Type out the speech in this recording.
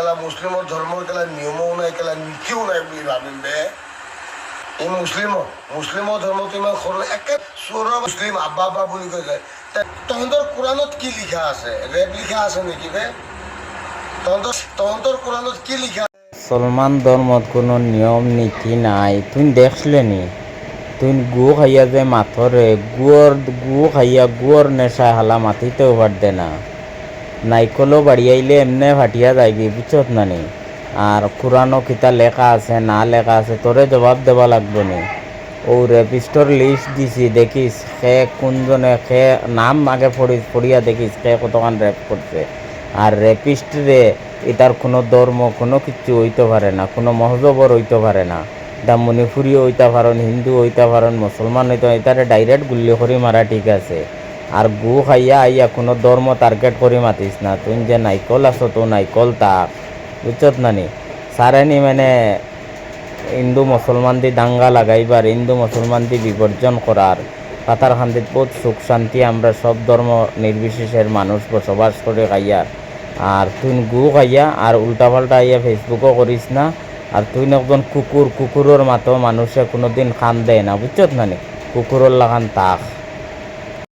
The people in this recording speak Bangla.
এলা মুসলিমৰ ধৰ্মৰ কেলা নিয়মো নাই কেলা নীতিও নাই বুলি ভাবিম বে। এই মুছলিম মুছলিমৰ ধৰ্মটো ইমান সৰু, একে চোৰ মুছলিম, আব্বা আব্বা বুলি কৈ যায়। তহঁতৰ কোৰাণত কি লিখা আছে? ৰেপ লিখা আছে নেকি বে? তহঁতৰ তহঁতৰ কোৰাণত কি লিখা মুসলমান ধর্মত কোনো নিয়ম, নীতি নাই। তুই দেখলে নি? তুই গু খাইয়া যে মাথরে গুয়র গু খাইয়া গুয়র নেশা হালা মাথিতেও দে না নাইকলও বাড়িয়াইলে এমনে ফাটিয়া যাইবি, বুঝছত না নি? আর কোরআনও কিতা লেখা আছে, না লেখা আছে তোরে জবাব দেওয়া লাগবে নি? ও রেপিস্টর লিস্ট দিছি দেখিস সে কোনজনে সে নাম আগে পড়ি পড়িয়া দেখিস সে কতক্ষণ রেপ করছে আর রেপিস্ট রে এটার কোনো ধর্ম কোনো কিছু হইতে পারে না, কোনো মহজবর হইতে পারে না। এটা মণিপুরি হইতে পারেন হিন্দু হইতে পারেন মুসলমান হইতে এটারে ডাইরেক্ট গুল্লি করে মারা ঠিক আছে। আর গু খাইয়া আইয়া কোনো ধর্ম টার্গেট করে মাতিস না। তুই যে নাইকল আছো, তো নাইকল তাক বুঝছত নানি সারেনি মানে হিন্দু মুসলমান দি দাঙ্গা লাগাইবার, হিন্দু মুসলমান দি বিবর্জন করার। পাতার খান্দিত বহুত সুখ শান্তি আমরা সব ধর্ম নির্বিশেষের মানুষ বসবাস করে খাইয়া। আর তুই গু খাইয়া আর উল্টা পাল্টা আইয়া ফেসবুকও করিস না। আর তুই একজন কুকুর, কুকুরের মাতো মানুষে কোনোদিন খান দেয় না। বুঝছত না নি? কুকুরের লাগান তাক।